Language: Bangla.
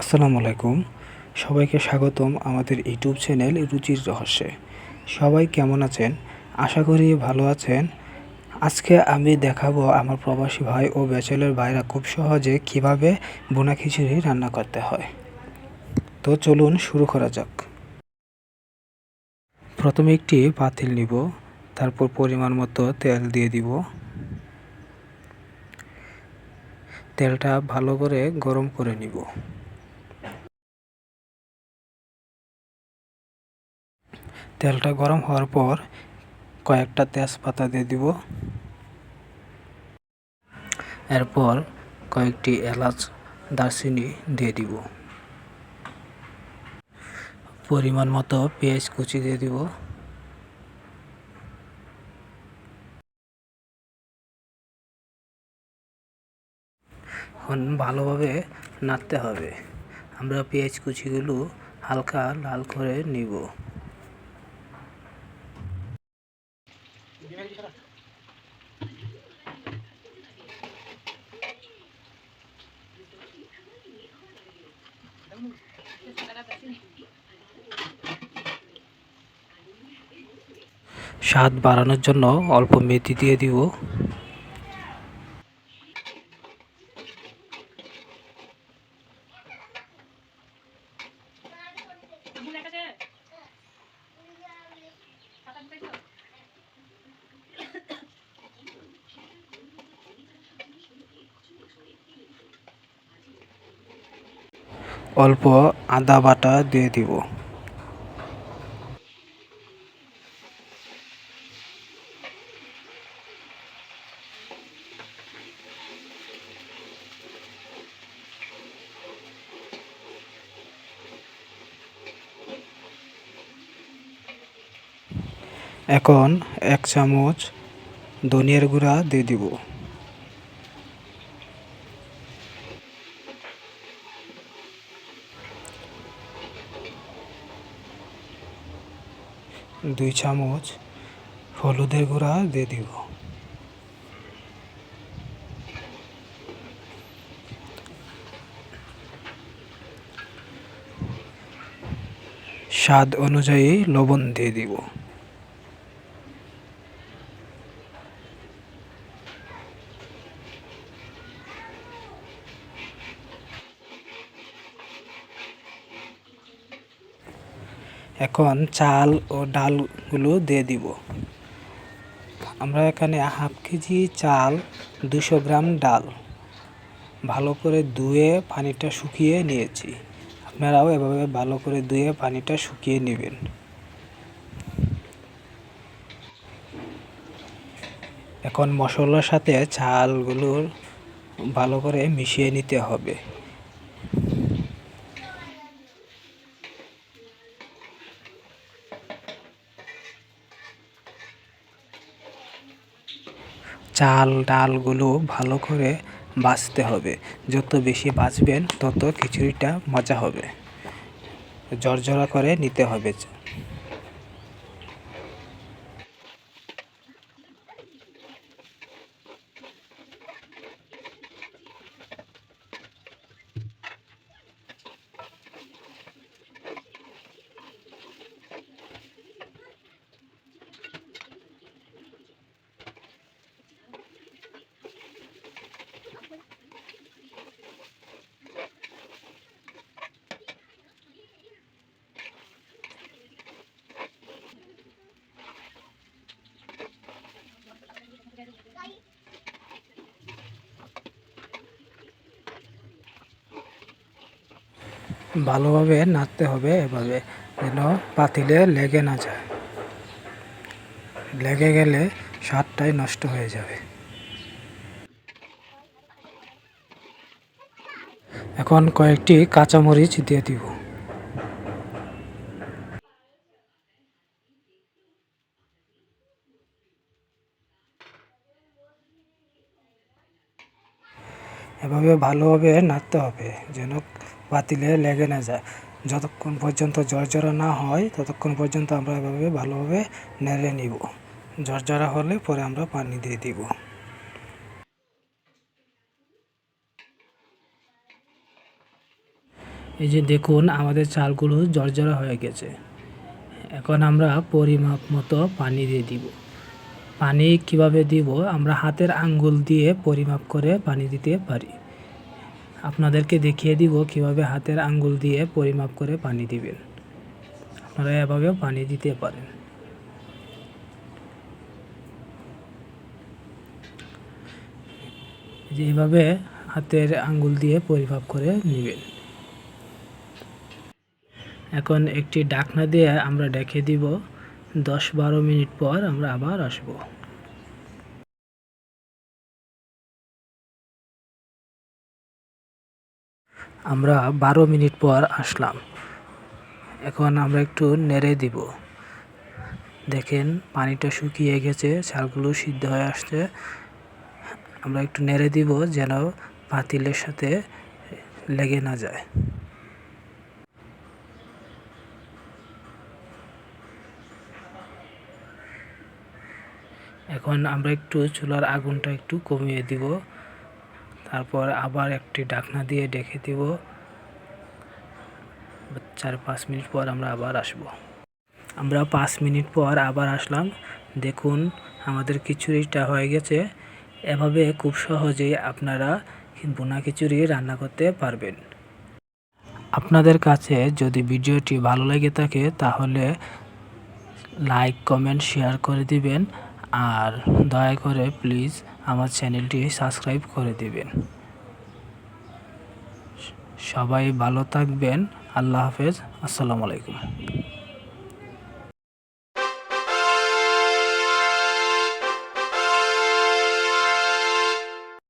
আসসালামু আলাইকুম। সবাইকে স্বাগতম আমাদের ইউটিউব চ্যানেল রুচির রহস্যে। সবাই কেমন আছেন? আশা করি ভালো আছেন। আজকে আমি দেখাবো আমার প্রবাসী ভাই ও ব্যাচেলর ভাইরা খুব সহজে কীভাবে বোনা খিচুড়ি রান্না করতে হয়। তো চলুন শুরু করা যাক। প্রথমে একটি পাতিল নিব, তারপর পরিমাণ মতো তেল দিয়ে দিব। তেলটা ভালো করে গরম করে নিব। তেলটা গরম হওয়ার পর কয়েকটা তেজপাতা দিয়ে দিব। এরপর কয়েকটি এলাচ, দারচিনি দিয়ে দিব। পরিমাণ মতো পেঁয়াজ কুচি দিয়ে দিব। এখন ভালোভাবে নাড়তে হবে। আমরা পেঁয়াজ কুচিগুলো হালকা লাল করে নিব। স্বাদ বাড়ানোর জন্য অল্প মেথি দিয়ে দিব। অল্প আদা বাটা দিয়ে দিব। এখন এক চামচ ধনিয়ার গুঁড়া দিয়ে দিব। দুই চামচ হলুদের গুঁড়া দিয়ে দিব। স্বাদ অনুযায়ী লবণ দিয়ে দিব। এখন চাল ও ডালগুলো দিয়ে দিব। আমরা এখানে হাফ কেজি চাল, দুশো গ্রাম ডাল। ভালো করে ধুয়ে পানিটা শুকিয়ে নিয়েছি। আপনারাও এভাবে ভালো করে ধুয়ে পানিটা শুকিয়ে নেবেন। এখন মশলার সাথে চালগুলোর ভালো করে মিশিয়ে নিতে হবে। চাল ডালগুলো ভালো করে বাছতে হবে। যত বেশি বাছবেন তত খিচুড়িটা মজা হবে। জর্জরা করে নিতে হবে। ভালোভাবে নাড়তে হবে এভাবে, যেন পাতিলে লেগে না যায়। লেগে গেলে স্বাদটাই নষ্ট হয়ে যাবে। এখন কয়েকটি কাঁচামরিচ দিয়ে দিব। এভাবে ভালোভাবে নাড়তে হবে, যেন পাতিলে লেগে না যায়। যতক্ষণ পর্যন্ত জর্জরা না হয়, ততক্ষণ পর্যন্ত আমরা এভাবে ভালোভাবে নেড়ে নিব। জর্জরা হলে পরে আমরা পানি দিয়ে দিব। এই যে দেখুন, আমাদের চালগুলো জর্জরা হয়ে গেছে। এখন আমরা পরিমাপ মতো পানি দিয়ে দিব। পানি কীভাবে দিব? আমরা হাতের আঙ্গুল দিয়ে পরিমাপ করে পানি দিতে পারি। আপনাদেরকে দেখিয়ে দিব কীভাবে হাতের আঙ্গুল দিয়ে পরিমাপ করে পানি দিবেন। আপনারা এভাবেও পানি দিতে পারেন। যে এইভাবে হাতের আঙ্গুল দিয়ে পরিমাপ করে নেবেন। এখন একটি ডাকনা দিয়ে আমরা ডেকে দিব, দশ বারো মিনিট পর আমরা আবার আসব। আমরা বারো মিনিট পর আসলাম। এখন আমরা একটু নেড়ে দিব। দেখেন, পানিটা শুকিয়ে গেছে চালগুলো সিদ্ধ হয়ে আসছে। আমরা একটু নেড়ে দিব যেন পাতিলের সাথে লেগে না যায়। এখন আমরা একটু চুলার আগুনটা একটু কমিয়ে দিব। তারপর আবার একটি ঢাকনা দিয়ে ডেকে দিব। চার পাঁচ মিনিট পর আমরা আবার আসব। আমরা পাঁচ মিনিট পর আবার আসলাম। দেখুন, আমাদের খিচুড়িটা হয়ে গেছে। এভাবে খুব সহজেই আপনারা বোনা খিচুড়ি রান্না করতে পারবেন। আপনাদের কাছে যদি ভিডিওটি ভালো লেগে থাকে, তাহলে লাইক, কমেন্ট, শেয়ার করে দিবেন। আর দয়া করে প্লিজ আমার চ্যানেলটি সাবস্ক্রাইব করে দেবেন। সবাই ভালো থাকবেন। আল্লাহ হাফেজ। আসসালামু আলাইকুম।